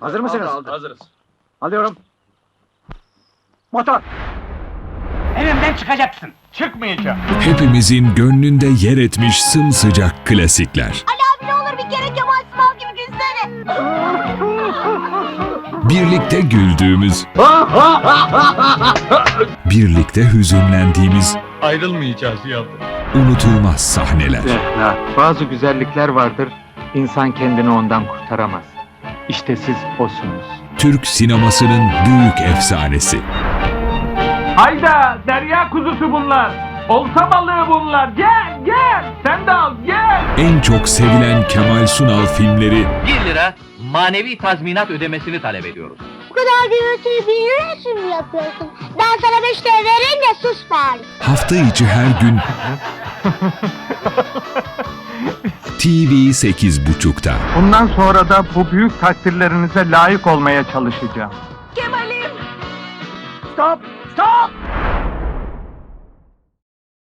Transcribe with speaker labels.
Speaker 1: Hazır mısınız?
Speaker 2: Hazırız.
Speaker 1: Alıyorum. Motor.
Speaker 3: Evimden çıkacaksın. Çıkmayacağım.
Speaker 4: Hepimizin gönlünde yer etmiş sımsıcak klasikler.
Speaker 5: Ali abi ne olur bir kere Kemal Sunal gibi gülsene.
Speaker 4: Birlikte güldüğümüz, birlikte hüzünlendiğimiz
Speaker 2: Ayrılmayacağız yavrum.
Speaker 4: unutulmaz sahneler.
Speaker 6: Zehra, bazı güzellikler vardır, insan kendini ondan kurtaramaz. İşte siz osunuz.
Speaker 4: Türk sinemasının büyük efsanesi.
Speaker 3: Hayda derya kuzusu bunlar. Olta balığı bunlar. Gel gel. Sen de al gel.
Speaker 4: En çok sevilen Kemal Sunal filmleri
Speaker 7: 1 lira manevi tazminat ödemesini talep ediyoruz.
Speaker 5: Bu kadar gürültüyü bir için mi yapıyorsun? Ben sana 5 lira vereyim de sus bari.
Speaker 4: hafta içi her gün TV 8.30'da.
Speaker 6: Bundan sonra da bu büyük takdirlerinize layık olmaya çalışacağım.
Speaker 5: Kemal'im.
Speaker 3: Stop. Stop.